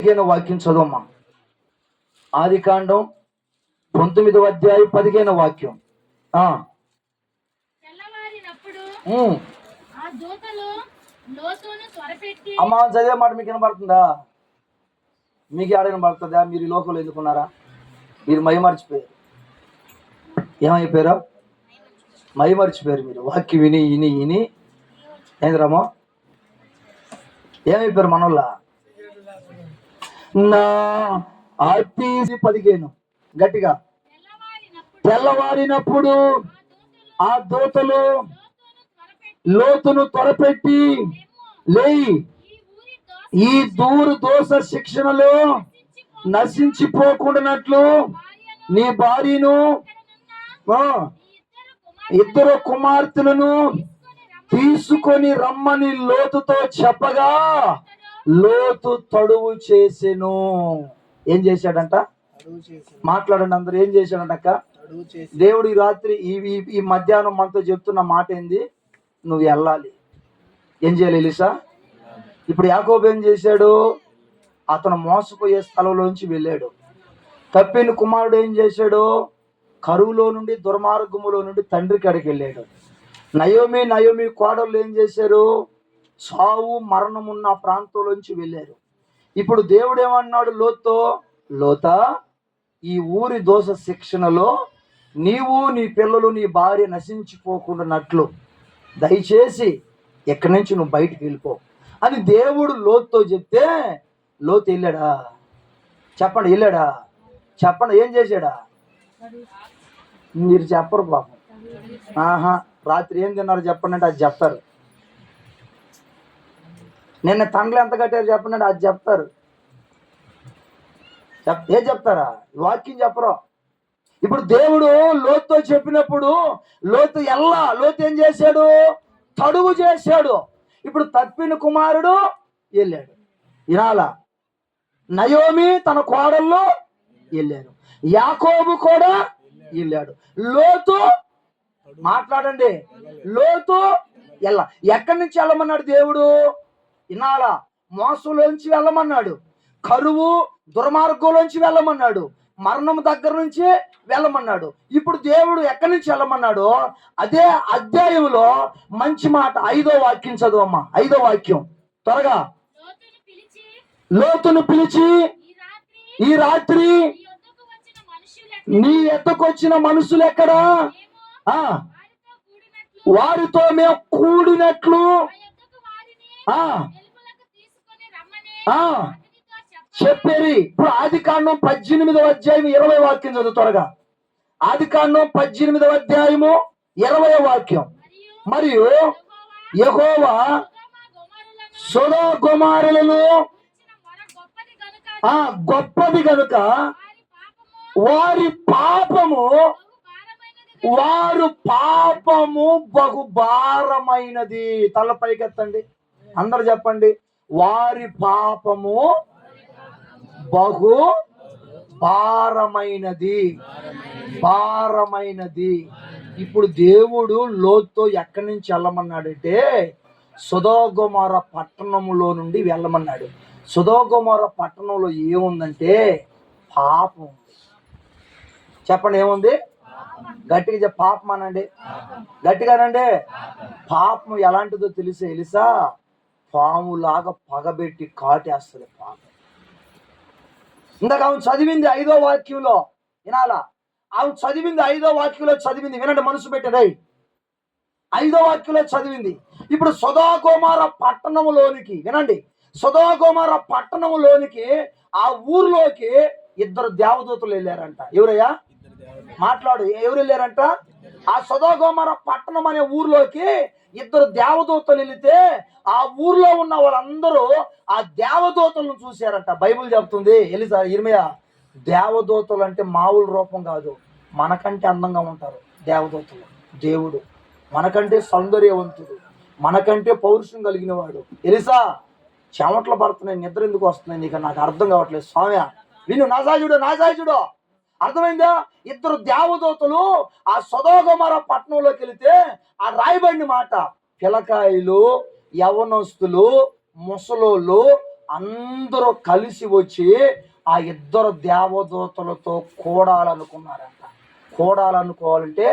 పదిహేను వాక్యం చదవమ్మా. ఆది కాండం పంతొమ్మిదవ అధ్యాయం పదిహేను వాక్యం. ఆ, అమ్మా చదివే మాట మీకు వినబడుతుందా? మీకు ఆడ వినబడుతుందా? మీరు ఈ లోకంలో ఎందుకున్నారా? మీరు మై మర్చిపోయారు ఏమైపోయారు? మై మర్చిపోయారు మీరు. వాక్యం విని విని విని. ఏంద్రమ్మో ఏమైపోయారు మనోళ్ళ? నా అతి పదిహేను. గట్టిగా. తెల్లవారినప్పుడు ఆ దూతలు లోతును త్వరపెట్టి లేయి. ఈ దూరు దోష శిక్షణలో నశించిపోకుండానట్లు నీ భార్యను ఇద్దరు కుమార్తెలను తీసుకొని రమ్మని లోతుతో చెప్పగా లోతు తడువు చేసెను. ఏం చేశాడంట? మాట్లాడండి అందరు ఏం చేశాడంట అక్క? దేవుడు ఈ రాత్రి ఈ ఈ- ఈ మధ్యాహ్నం మనతో చెప్తున్న మాట ఏంది? నువ్వు వెళ్ళాలి. ఏం చేయాలి ఎలిసా? ఇప్పుడు యాకోబు ఏం చేశాడు? అతను మోసపోయే స్థలంలోంచి వెళ్ళాడు. తప్పిన కుమారుడు ఏం చేశాడు? కరువులో నుండి దుర్మార్గములో నుండి తండ్రి కాడికి వెళ్ళాడు. నయోమి నయోమి కోడళ్ళు ఏం చేశారు? సావు మరణం ఉన్న ప్రాంతంలోంచి వెళ్ళారు. ఇప్పుడు దేవుడు ఏమన్నాడు లోతో లోత ఈ ఊరి దోష శిక్షణలో నీవు నీ పిల్లలు నీ భార్య నశించిపోకుండానట్లు దయచేసి ఎక్కడి నుంచి నువ్వు బయటికి వెళ్ళిపో అని దేవుడు లోతుతో చెప్తే లోతు వెళ్ళాడా? చెప్పండి వెళ్ళాడా? చెప్పండి ఏం చేశాడా? మీరు చెప్పరు పాపం. ఆహా రాత్రి ఏం తిన్నారు చెప్పండి అంటే అది చెప్తారు. నిన్న తండ్రి ఎంత కట్టారు చెప్పండి అది చెప్తారు. చెప్ ఏం చెప్తారా? వాక్యం చెప్పరు? ఇప్పుడు దేవుడు లోతుతో చెప్పినప్పుడు లోతు ఎల్లా లోతు ఏం చేశాడు? తడువు చేశాడు. ఇప్పుడు తప్పిన కుమారుడు వెళ్ళాడు. ఇనాల నయోమి తన కోడల్లో వెళ్ళారు యాకోబు కూడా వెళ్ళాడు. లోతు మాట్లాడండి. లోతు ఎల్ల. ఎక్కడి నుంచి వెళ్ళమన్నాడు దేవుడు? ఇన్నాళ మోసంలోంచి వెళ్ళమన్నాడు. కరువు దుర్మార్గంలోంచి వెళ్ళమన్నాడు. మరణం దగ్గర నుంచి వెళ్ళమన్నాడు. ఇప్పుడు దేవుడు ఎక్కడి నుంచి వెళ్ళమన్నాడు అదే అధ్యాయంలో మంచి మాట ఐదో వాక్యం చదువు అమ్మ ఐదో వాక్యం. త్వరగా. లోతును పిలిచి ఈ రాత్రి నీ ఎత్తకొచ్చిన మనుషులు ఎక్కడా? ఆ వారితో మేము కూడినట్లు. ఆ చెప్పేవి ఆ చెప్పేది. ఇప్పుడు ఆది కాండం పద్దెనిమిదవ అధ్యాయం ఇరవై వాక్యం చదువు త్వరగా. ఆది కాండం పద్దెనిమిదవ అధ్యాయము ఇరవై వాక్యం. మరియు యహోవా సుధో కుమారులను ఆ గొప్పది కనుక వారి పాపము వారు పాపము బహు భారమైనది తల పైకెత్తండి. అందరు చెప్పండి. వారి పాపము బహు భారమైనది. భారమైనది. ఇప్పుడు దేవుడు లోతో ఎక్కడి నుంచి వెళ్ళమన్నాడంటే సుధోగుమార పట్టణములో నుండి వెళ్ళమన్నాడు. సుధోగుమార పట్టణంలో ఏముందంటే పాపం ఉంది. చెప్పండి ఏముంది? గట్టిగా చెప్ప పాపం అనండి. గట్టిగానండి పాపం ఎలాంటిదో తెలిసే తెలుసా పాములాగా పగబెట్టి కాటేస్తుంది పాపం ఇందాక ఆమె చదివింది ఐదో వాక్యంలో వినాలా? ఆమె చదివింది ఐదో వాక్యంలో చదివింది వినండి మనసు పెట్టడై ఐదో వాక్యంలో చదివింది. ఇప్పుడు సుధాకుమార పట్టణములోనికి వినండి. సుధాకుమార పట్టణములోనికి ఆ ఊర్లోకి ఇద్దరు దేవదూతలు వెళ్ళారంట. ఎవరయ్యా? మాట్లాడు ఎవరు వెళ్ళారంట? ఆ సుధాకుమార పట్టణం అనే ఊర్లోకి ఇద్దరు దేవదూతలు వెళితే ఆ ఊర్లో ఉన్న వాళ్ళందరూ ఆ దేవదూతలను చూశారంట. బైబిల్ చెప్తుంది ఎలిసా ఇర్మయ దేవదూతలు అంటే మామూలు రూపం కాదు మనకంటే అందంగా ఉంటారు దేవదూతలు దేవుడు. మనకంటే సౌందర్యవంతుడు మనకంటే పౌరుషం కలిగిన వాడు ఎలిసా చెమట్లు పడుతున్నాయి నిద్ర ఎందుకు వస్తున్నాయి నీకు? నాకు అర్థం కావట్లేదు. స్వామి విను నా సాయుడు అర్థమైందా? ఇద్దరు దేవదూతలు ఆ సదోగమర పట్టణంలోకి వెళితే ఆ రాయబడిన మాట పిలకాయలు యవనస్తులు ముసలోళ్ళు అందరూ కలిసి వచ్చి ఆ ఇద్దరు దేవదూతలతో కూడాలనుకున్నారంట. కూడాలనుకోవాలంటే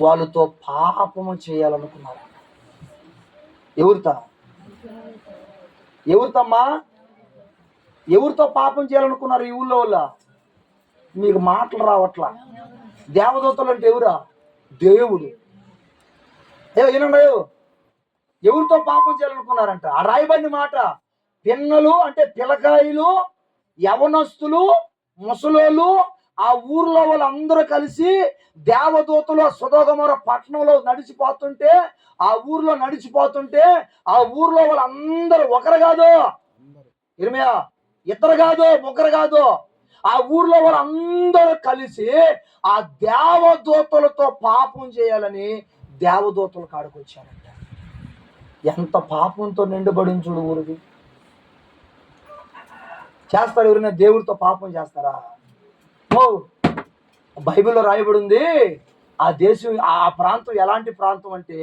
వాళ్ళతో పాపము చేయాలనుకున్నారంట. ఎవరితో? ఎవరితమ్మా? ఎవరితో పాపం చేయాలనుకున్నారు ఈ ఊళ్ళో వాళ్ళ? మీకు మాటలు రావట్లా? దేవదూతలు అంటే ఎవరా? దేవుడు. ఏ వినండి ఎవరితో పాపం చేయాలనుకున్నారంట? ఆ రాయబడిన మాట పిన్నలు అంటే పిల్లకాయలు యవనస్తులు ముసలోళ్ళు ఆ ఊర్లో వాళ్ళందరూ కలిసి దేవదూతలు సుధోగమర పట్టణంలో నడిచిపోతుంటే ఆ ఊర్లో నడిచిపోతుంటే ఆ ఊర్లో వాళ్ళందరూ ఒకరు కాదు. ఇరమయా ఇద్దరు కాదు ముగ్గురు కాదు. ఆ ఊర్లో వాళ్ళందరూ కలిసి ఆ దేవదూతలతో పాపం చేయాలని దేవదూతల కాడికి వచ్చారంట ఎంత పాపంతో నిండుబడి చూడు ఊరిది. చేస్తారు ఎవరైనా దేవుడితో పాపం చేస్తారా? ఓ బైబిల్లో రాయబడి ఉంది ఆ దేశం ఆ ప్రాంతం ఎలాంటి ప్రాంతం అంటే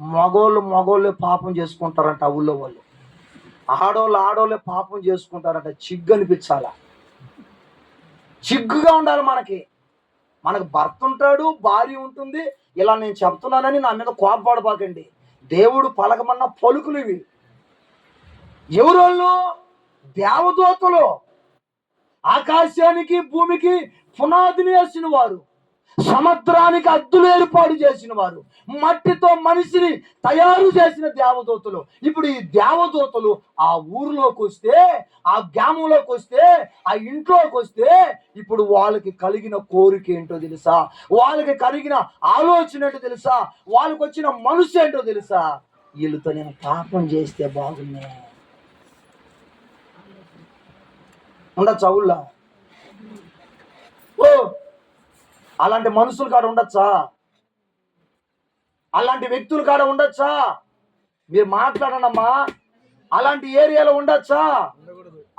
మగోళ్ళు మగోళ్ళే పాపం చేసుకుంటారంట ఆ ఊళ్ళో వాళ్ళు. ఆడోళ్ళు ఆడోళ్ళే పాపం చేసుకుంటారంట. చిగ్గు అనిపించాలా? చిగ్గుగా ఉండాలి మనకి. మనకు భర్త ఉంటాడు భార్య ఉంటుంది. ఇలా నేను చెప్తున్నానని నా మీద కోపపడబాకండి. దేవుడు పలకమన్న పలుకులు ఇవి. ఎవరోళ్ళు? దేవదూతలు. ఆకాశానికి భూమికి పునాదిని వేసిన వారు సముద్రానికి అద్దులు ఏర్పాటు చేసిన వారు మట్టితో మనిషిని తయారు చేసిన దేవదూతలు. ఇప్పుడు ఈ దేవదూతలు ఆ ఊర్లోకి వస్తే ఆ గ్రామంలోకి వస్తే ఆ ఇంట్లోకి వస్తే ఇప్పుడు వాళ్ళకి కలిగిన కోరిక ఏంటో తెలుసా? వాళ్ళకి కలిగిన ఆలోచన ఏంటో తెలుసా? వాళ్ళకి వచ్చిన మనసు ఏంటో తెలుసా? వీళ్ళతో నేను పాపం చేస్తే బాగున్నా ఉండొచ్చా ఊళ్ళో ఓ! అలాంటి మనుషులు కాడ ఉండొచ్చా? అలాంటి వ్యక్తులు కాడ ఉండొచ్చా? మీరు మాట్లాడనమ్మా. అలాంటి ఏరియాలో ఉండొచ్చా?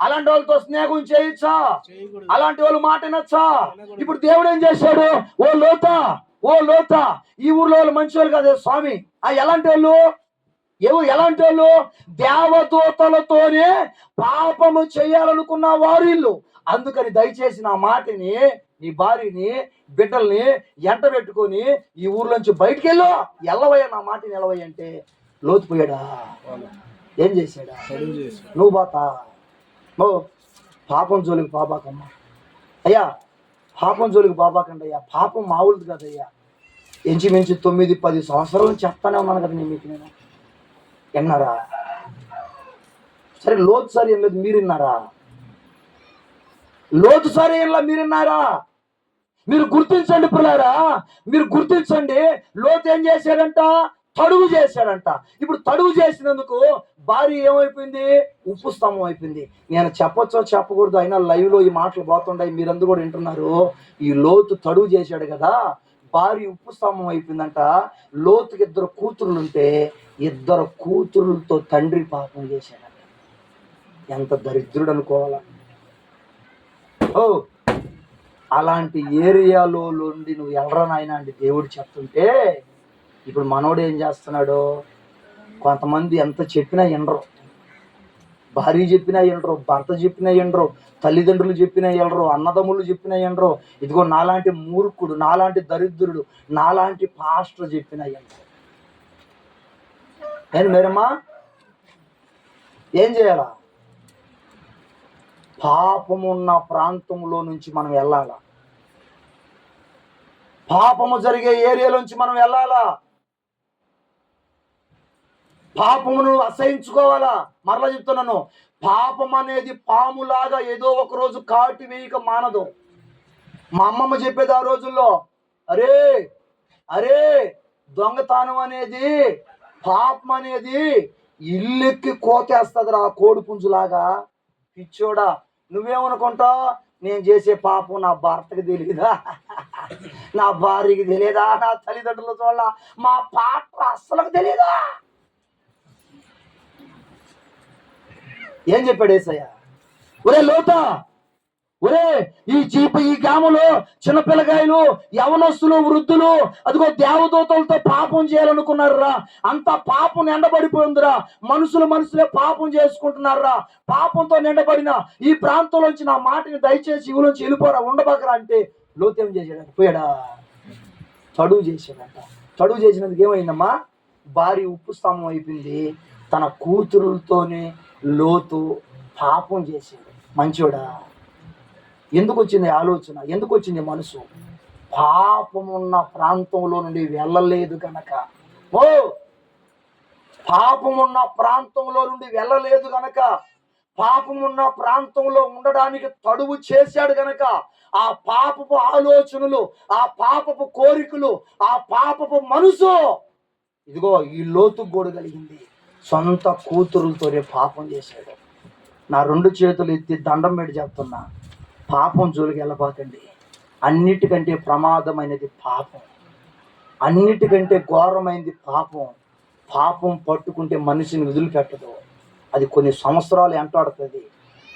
అలాంటి వాళ్ళతో స్నేహం చేయొచ్చా? అలాంటి వాళ్ళు మాట వినొచ్చా? ఇప్పుడు దేవుడు ఏం చేశాడు? ఓ లోత ఓ లోత. ఈ ఊర్లో వాళ్ళు మంచి వాళ్ళు కాదు స్వామి. ఆ ఎలాంటి వాళ్ళు? ఎవరు ఎలాంటి వాళ్ళు? దేవదూతలతోనే పాపము చేయాలనుకున్న వారు ఇల్లు. అందుకని దయచేసి నా మాటని నీ భార్యని బిడ్డల్ని ఎంట పెట్టుకొని ఈ ఊర్లోంచి బయటికి వెళ్ళు ఎల్లవయ్య నా మాట నిలవయ్య అంటే లోతుపోయాడా? ఏం చేశాడా? నువ్వు బాతా ఓ పాపం జోలికి పాపాకమ్మా అయ్యా పాపం జోలికి పాపాకండి అయ్యా. పాపం మామూలుది కదయ్యా. ఇంచుమించు తొమ్మిది పది సంవత్సరాల నుంచి చెప్తానే ఉన్నాను కదా నేను మీకు నేను. విన్నారా? సరే లోతు సారి ఏం లేదు మీరు విన్నారా? లోతు సారి ఏం లేదు మీరు విన్నారా? మీరు గుర్తించండి పిల్లారా మీరు గుర్తించండి. లోతు ఏం చేశాడంట? తడువు చేశాడంట. ఇప్పుడు తడువు చేసినందుకు భార్య ఏమైపోయింది? ఉప్పు స్తంభం అయిపోయింది. నేను చెప్పొచ్చో చెప్పకూడదు అయినా లైవ్లో ఈ మాటలు పోతుంటాయి మీరందరూ కూడా వింటున్నారు. ఈ లోతు తడువు చేశాడు కదా భార్య ఉప్పు స్తంభం అయిపోయిందంట. లోతుకి ఇద్దరు కూతురులు ఉంటే ఇద్దరు కూతురులతో తండ్రి పాపం చేశాడంట. ఎంత దరిద్రుడు అనుకోవాలా ఓ అలాంటి ఏరియాలో నుండి నువ్వు వెళ్ళరా నాయన అంటే దేవుడు చెప్తుంటే ఇప్పుడు మనోడు ఏం చేస్తున్నాడు? కొంతమంది ఎంత చెప్పినా వినరు. భార్య చెప్పినా వినరు భర్త చెప్పినా వినరు తల్లిదండ్రులు చెప్పినా వినరు అన్నదమ్ములు చెప్పినా వినరు. ఇదిగో నాలాంటి మూర్ఖుడు నాలాంటి దరిద్రుడు నాలాంటి పాస్టర్ చెప్పినా వినరు. నేను మేరమ్మా? ఏం చేయాలా? పాపమున్న ప్రాంతంలో నుంచి మనం వెళ్ళాలా? పాపము జరిగే ఏరియాలోంచి మనం వెళ్ళాలా? పాపమును అసహించుకోవాలా? మరలా చెప్తున్నాను పాపం అనేది పాములాగా ఏదో ఒక రోజు కాటి వేయక మానదు. మా అమ్మమ్మ చెప్పేది ఆ రోజుల్లో అరే అరే దొంగతనం అనేది పాపం అనేది ఇల్లెక్కి కోతేస్తుంది రా కోడి పుంజులాగా పిచ్చోడా నువ్వేమనుకుంటావు? నేను చేసే పాపం నా భర్తకి తెలియదా నా భార్యకి తెలియదా నా తల్లిదండ్రుల చూడాల మా పాత్ర అస్సలకు తెలియదా ఏం చెప్పాడు ఏసయ్య? ఒరే లోతా! ఒరే ఈ జీపు ఈ గ్రామంలో చిన్నపిల్లకాయలు యవనస్తులు వృద్ధులు అదిగో దేవదూతలతో పాపం చేయాలనుకున్నారురా. అంత పాపం నిండబడిపోయిందిరా. మనుషులు మనుషులే పాపం చేసుకుంటున్నారురా. పాపంతో నిండబడిన ఈ ప్రాంతంలోంచి నా మాటని దయచేసి ఇవులోంచి వెళ్ళిపోరా ఉండబకరా అంటే లోతేం చేశాడు పోయాడా? చడువు చేశాడంట. చడువు చేసినందుకు ఏమైందమ్మా? భారీ ఉప్పు స్తంభం అయిపోయింది. తన కూతురులతోనే లోతు పాపం చేశాడు. మంచోడా? ఎందుకు వచ్చింది ఆలోచన? ఎందుకు వచ్చింది మనసు? పాపమున్న ప్రాంతంలో నుండి వెళ్ళలేదు కనుక ఓ! పాపమున్న ప్రాంతంలో నుండి వెళ్ళలేదు గనక. పాపమున్న ప్రాంతంలో ఉండడానికి తడువు చేశాడు గనక. ఆ పాపపు ఆలోచనలు ఆ పాపపు కోరికలు ఆ పాపపు మనసు ఇదిగో ఈ లోతు గోడు కలిగింది. సొంత కూతురులతోనే పాపం చేశాడు. నా రెండు చేతులు ఎత్తి దండం పెట్టి చెప్తున్నా. పాపం జోలికి వెళ్ళబోకండి అన్నిటికంటే ప్రమాదమైనది పాపం. అన్నిటికంటే ఘోరమైనది పాపం. పాపం పట్టుకుంటే మనిషిని వదిలిపెట్టదు అది కొన్ని సంవత్సరాలు ఎంటాడుతుంది.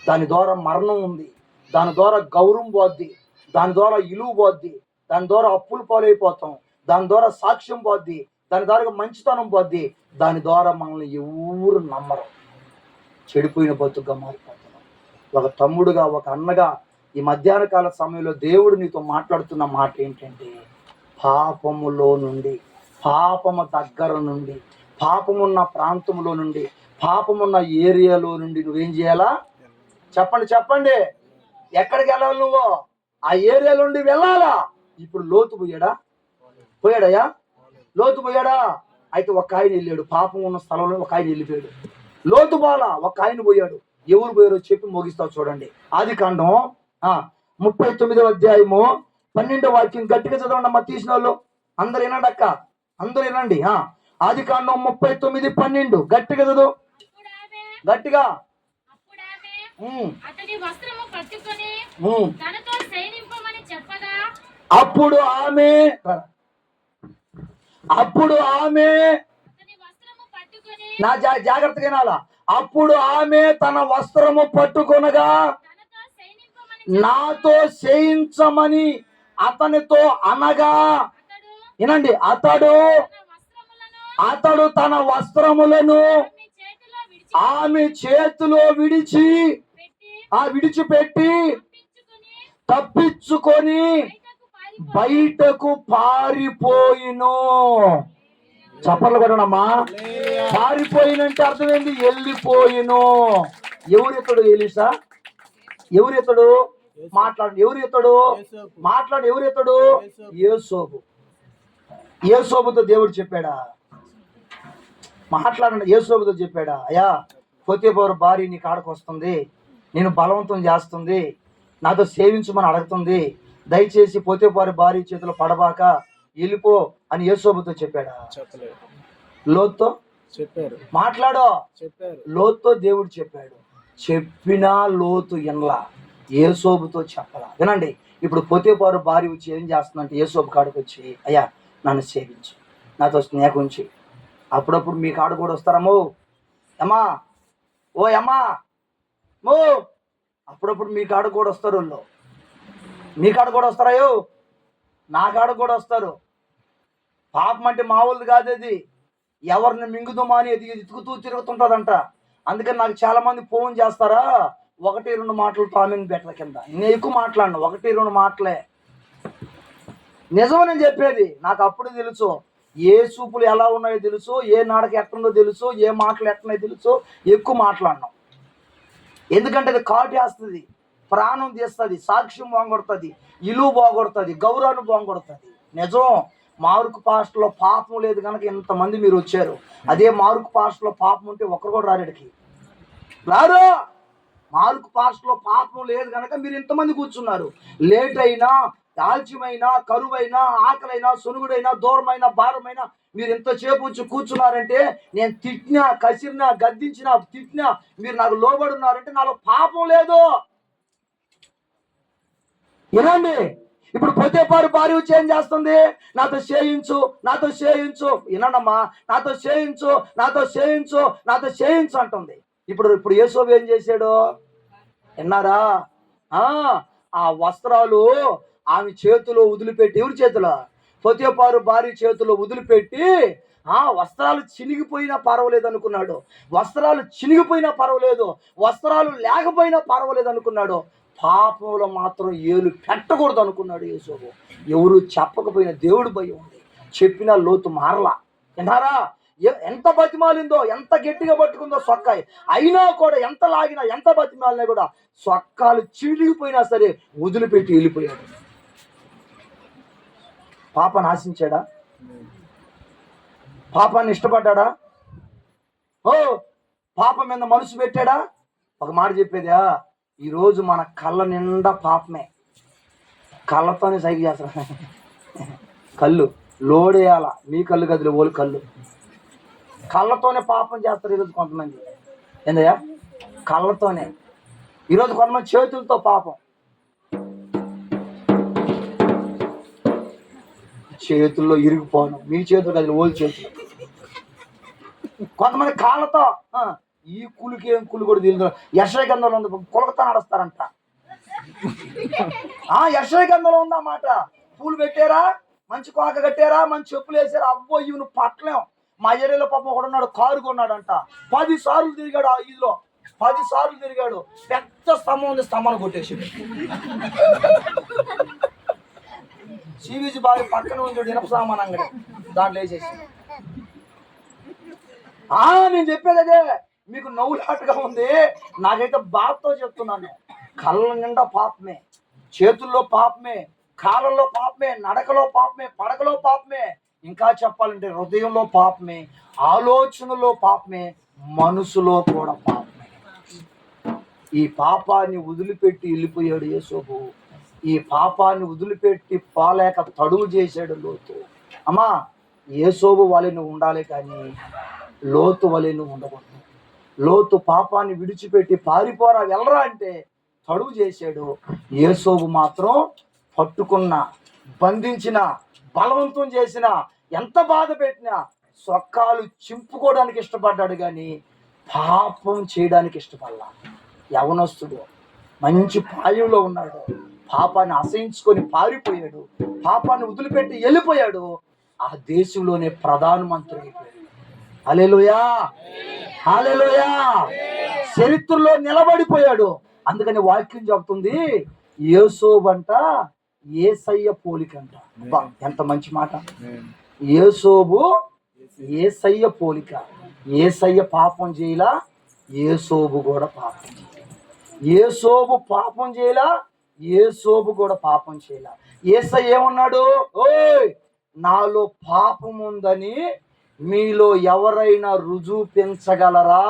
దాని ద్వారా మరణం ఉంది. దాని ద్వారా గౌరవం పోద్ది. దాని ద్వారా ఇలువ పోద్ది. దాని ద్వారా అప్పులు పాలైపోతాం. దాని ద్వారా సాక్ష్యం పోద్ది. దాని ద్వారా మంచితనం పోద్ది. దాని ద్వారా మనల్ని ఎవరు నమ్మరు. చెడిపోయిన బతుకుగా మారిపోతున్నాం. ఒక తమ్ముడుగా ఒక అన్నగా ఈ మధ్యాహ్న కాల సమయంలో దేవుడు నీతో మాట్లాడుతున్న మాట ఏంటంటే పాపములో నుండి పాపము దగ్గర నుండి పాపమున్న ప్రాంతంలో నుండి పాపమున్న ఏరియాలో నుండి నువ్వేం చేయాలా? చెప్పండి చెప్పండి. ఎక్కడికి వెళ్ళాలి నువ్వు? ఆ ఏరియా నుండి వెళ్ళాలా? ఇప్పుడు లోతు పోయాడా? పోయాడయ్యా? లోతు పోయాడా? అయితే ఒక ఆయన వెళ్ళాడు. పాపం ఉన్న స్థలంలో ఒక ఆయన వెళ్ళిపోయాడు. లోతు బాల ఒక ఆయన పోయాడు. ఎవరు పోయారో చెప్పి ముగిస్తావు చూడండి. ఆది కాండం ముప్పై తొమ్మిదవ అధ్యాయము పన్నెండవ వాక్యం గట్టిగా చదవండి అమ్మ తీసిన వాళ్ళు. అందరు వినండి అక్క. అందరు వినండి ఆది కాండం ముప్పై తొమ్మిది పన్నెండు. గట్టిగా చదువు. గట్టిగా. అప్పుడు ఆమె అప్పుడు ఆమె నా జాగ్రత్తగా వినాలా. అప్పుడు ఆమె తన వస్త్రము పట్టుకొనగా నాతో చేయించమని అతనితో అనగా వినండి అతడు అతడు తన వస్త్రములను ఆమె చేతిలో విడిచి ఆ విడిచిపెట్టి తప్పించుకొని బయటకు పారిపోయిను. చప్పట్లు కొట్టనమ్మా పారిపోయినంటే అర్థమైంది వెళ్ళిపోయిను. ఎవరెత్తడు ఎలిసా ఎవరెత్తడు? మాట్లాడు. ఎవరెత్తడు మాట్లాడు. ఎవరెత్తడు ఏసోబు ఏసోబుతో దేవుడు చెప్పాడా? మాట్లాడండి. ఏసోబుతో చెప్పాడా? అయ్యా పోతేపోరు భార్య నీ కాడకు వస్తుంది. నేను బలవంతం చేస్తుంది. నాతో సేవించమని అడుగుతుంది. దయచేసి పోతేపారి భార్య చేతిలో పడబాక వెళ్ళిపో అని యేసోబుతో చెప్పాడా? లోత్తో? చెప్పారు. మాట్లాడో. చెప్పారు. లోత్తో దేవుడు చెప్పాడు. చెప్పినా లోతు ఎన్లా? ఏసోబుతో చెప్పాలా వినండి ఇప్పుడు పోతేపారు భార్య వచ్చి ఏం చేస్తుందంటే ఏసోబు కాడికి వచ్చి అయ్యా నన్ను సేవించు నాతో స్నేహం ఉంచి. అప్పుడప్పుడు మీ కాడ కూడా వస్తారమ్మో అమ్మా ఓ అమ్మా మో! అప్పుడప్పుడు మీ కాడ కూడా వస్తారు వాళ్ళు. మీ కాడ కూడా వస్తారాయో నా కాడ కూడా వస్తారు. పాపం అంటే మామూలుది కాదు అది. ఎవరిని మింగుదామా అని అది ఎతుకుతూ తిరుగుతుంటదంట. అందుకని నాకు చాలామంది ఫోన్ చేస్తారా? ఒకటి రెండు మాటలు తామింగ్ బెటర్ కింద. నేను ఎక్కువ మాట్లాడను ఒకటి రెండు మాటలే. నిజం నేను చెప్పేది నాకు అప్పుడు తెలుసు ఏ చూపులు ఎలా ఉన్నాయో తెలుసు ఏ నాడక ఎట్టుందో తెలుసు ఏ మాటలు ఎట్టున్నాయో తెలుసు ఎక్కువ మాట్లాడను. ఎందుకంటే అది కాటేస్తుంది ప్రాణం తీస్తుంది సాక్ష్యం బాగొడుతుంది ఇలువ బాగొడుతుంది గౌరవాన్ని బాగొడుతుంది. నిజం మారుకు పాస్ట్లో పాపం లేదు కనుక ఇంతమంది మీరు వచ్చారు. అదే మారుకు పాస్ట్లో పాపం ఉంటే ఒక్కరు కూడా రారేడికి రారు? మారుకు పాస్ట్లో పాపం లేదు కనుక మీరు ఇంతమంది కూర్చున్నారు. లేట్ అయినా దాల్చ్యమైనా కరువైనా ఆకలైనా సునుగుడైనా దూరమైన భారమైన మీరు ఎంతసేపు వచ్చి కూర్చున్నారంటే నేను తిట్టినా కసిరినా గద్దించినా తిట్టినా మీరు నాకు లోబడి ఉన్నారంటే నాలో పాపం లేదు. వినండి. ఇప్పుడు పొద్దేపారు భార్య చేంజ్ చేస్తుంది. నాతో చేయించు నాతో చేయించు వినండమ్మా నాతో చేయించు నాతో చేయించు నాతో చేయించు అంటుంది. ఇప్పుడు ఇప్పుడు యేసోబు ఏం చేశాడు? విన్నారా? ఆ వస్త్రాలు ఆమె చేతిలో వదిలిపెట్టి ఎవరి చేతిలో? పొతిపారు భార్య చేతిలో వదిలిపెట్టి ఆ వస్త్రాలు చినిగిపోయినా పర్వాలేదు అనుకున్నాడు. వస్త్రాలు చినిగిపోయినా పర్వాలేదు. వస్త్రాలు లేకపోయినా పర్వాలేదు అనుకున్నాడు. పాపంలో మాత్రం ఏలు పెట్టకూడదు అనుకున్నాడు యేసోబు ఎవరు చెప్పకపోయినా దేవుడు భయం ఉంది. చెప్పినా లోతు మారలా. విన్నారా? ఎంత బతిమాలిందో ఎంత గట్టిగా పట్టుకుందో సొక్కాయి. అయినా కూడా ఎంత లాగినా ఎంత బతిమాలినా కూడా సొక్కాలు చీలిగిపోయినా సరే వదిలిపెట్టి వెళ్ళిపోయాడు. పాప నాశించాడా? పాపాన్ని ఇష్టపడ్డాడా? ఓ పాప మీద మనసు పెట్టాడా? ఒక మాట చెప్పేదా ఈరోజు మన కళ్ళ నిండా పాపమే. కళ్ళతోనే సైకి చేస్తాం కళ్ళు లోడేయాల. మీ కళ్ళు గదిలో ఓలు కళ్ళు. కళ్ళతోనే పాపం చేస్తారు ఈరోజు కొంతమంది. ఏందయ్యా? కళ్ళతోనే. ఈరోజు కొంతమంది చేతులతో పాపం. చేతుల్లో ఇరిగిపోను. మీ చేతులు కదా ఓల్ చేతులు. కొంతమంది కాళ్ళతో ఈ కులికి ఏం కులి కూడా తెలియదు. యశయ ఉంది కులకతో నడుస్తారంట. ఆ యశయ గంధంలో ఉందా మాట పూలు పెట్టారా? మంచి కోక కట్టారా? మంచి చెప్పులు వేసారా? అబ్బో ఇవి నువ్వు పట్టలేం. మా ఏరియాలో పాపం ఒకడు ఉన్నాడు కారు కొన్నాడంట. పది సార్లు తిరిగాడు ఆ ఇదిలో. పది సార్లు తిరిగాడు. పెద్ద స్తంభం ఉంది స్తంభాన్ని కొట్టేసి సివిజి బావి పక్కన ఉంది ఇనప సామాన్ అంగడి. దాంట్లో వేసేసి ఆ నేను చెప్పేది అదే. మీకు నవ్వులాటగా ఉంది. నాకైతే బాధతో చెప్తున్నాను. కళ్ళ నిండా పాపమే చేతుల్లో పాపమే కాళ్ళలో పాపమే నడకలో పాపమే పడకలో పాపమే. ఇంకా చెప్పాలంటే హృదయంలో పాపమే ఆలోచనలో పాపమే మనసులో కూడా పాపమే. ఈ పాపాన్ని వదిలిపెట్టి వెళ్ళిపోయాడు యేసోబు ఈ పాపాన్ని వదిలిపెట్టి పాలేక తడువు చేశాడు లోతు. అమ్మా యేసోబు వలెను ఉండాలి కానీ లోతు వలెను ఉండకూడదు. లోతు పాపాన్ని విడిచిపెట్టి పారిపోరా వెళ్ళరా అంటే తడువు చేశాడు. యేసోబు మాత్రం పట్టుకున్న బంధించిన బలవంతం చేసిన ఎంత బాధ పెట్టినా సొక్కాలు చింపుకోవడానికి ఇష్టపడ్డాడు కానీ పాపం చేయడానికి ఇష్టపడలా. యవనస్తుడు మంచి పాయంలో ఉన్నాడు. పాపాన్ని అసహించుకొని పారిపోయాడు. పాపాన్ని వదిలిపెట్టి వెళ్ళిపోయాడు. ఆ దేశంలోనే ప్రధానమంత్రి అయిపోయాడు. హల్లెలూయా! హల్లెలూయా! చరిత్రలో నిలబడిపోయాడు. అందుకని వాక్యం చెబుతుంది యేసోబంట ఏసయ్య పోలికంట. ఎంత మంచి మాట. ఏసోబు ఏసయ్య పోలిక ఏసయ్య పాపం చేయలా ఏసోబు కూడా పాపం ఏసోబు పాపం చేయలా ఏసోబు కూడా పాపం చేయలా. ఏసయ్య ఏమన్నాడు? ఓయ్ నాలో పాపం ఉందని మీలో ఎవరైనా రుజువు పెంచగలరా?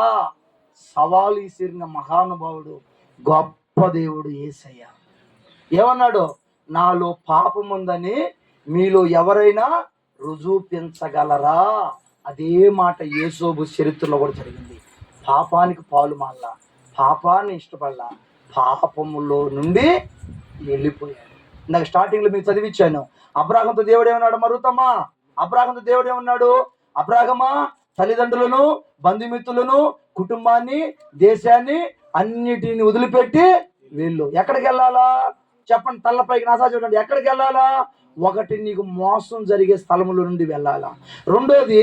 సవాలు ఇసిరిన మహానుభావుడు గొప్ప దేవుడు ఏసయ్య. ఏమన్నాడు? నాలో పాపం ఉందని మీలో ఎవరైనా రుజువుపించగలరా అదే మాట యేసోబు చరిత్రలో కూడా జరిగింది. పాపానికి పాలు మాల పాపాన్ని ఇష్టపడలా పాపములో నుండి వెళ్ళిపోయాడు. ఇందాక స్టార్టింగ్లో మీకు చదివించాను అబ్రాహంతో దేవుడు ఏమన్నాడు మరుతమ్మా? అబ్రాహంతో దేవుడు ఏమన్నాడు? అబ్రాహమా తల్లిదండ్రులను బంధుమిత్రులను కుటుంబాన్ని దేశాన్ని అన్నిటిని వదిలిపెట్టి వీళ్ళు. ఎక్కడికి వెళ్ళాలా? చెప్పండి తల్లపైకి నాసా చూడండి. ఎక్కడికి వెళ్ళాలా? ఒకటి నీకు మోసం జరిగే స్థలములో నుండి వెళ్ళాలా? రెండోది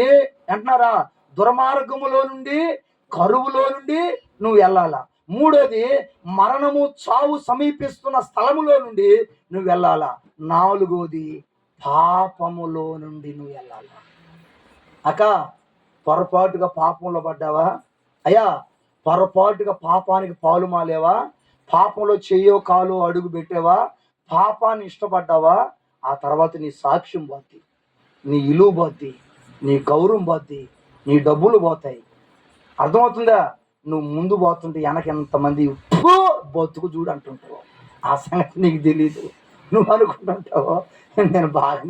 అంటున్నారా దుర్మార్గములో నుండి కరువులో నుండి నువ్వు వెళ్ళాలా? మూడోది మరణము చావు సమీపిస్తున్న స్థలములో నుండి నువ్వు వెళ్ళాలా? నాలుగోది పాపములో నుండి నువ్వు వెళ్ళాలా? అక్క పొరపాటుగా పాపంలో పడ్డావా? అయ్యా పొరపాటుగా పాపానికి పాలు మాలేవా? పాపంలో చెయ్యో కాలు అడుగు పెట్టావా? పాపాన్ని ఇష్టపడ్డావా? ఆ తర్వాత నీ సాక్ష్యం పోద్ది నీ ఇలువ పోద్ది నీ గౌరవం పోద్ది నీ డబ్బులు పోతాయి. అర్థమవుతుందా? నువ్వు ముందు పోతుంటే వెనక ఎంతమంది బొత్తుకు బతుకు చూడు అంటుంటావు. ఆ సంగతి నీకు తెలీదు. నువ్వు అనుకుంటుంటావు? నేను బాగానే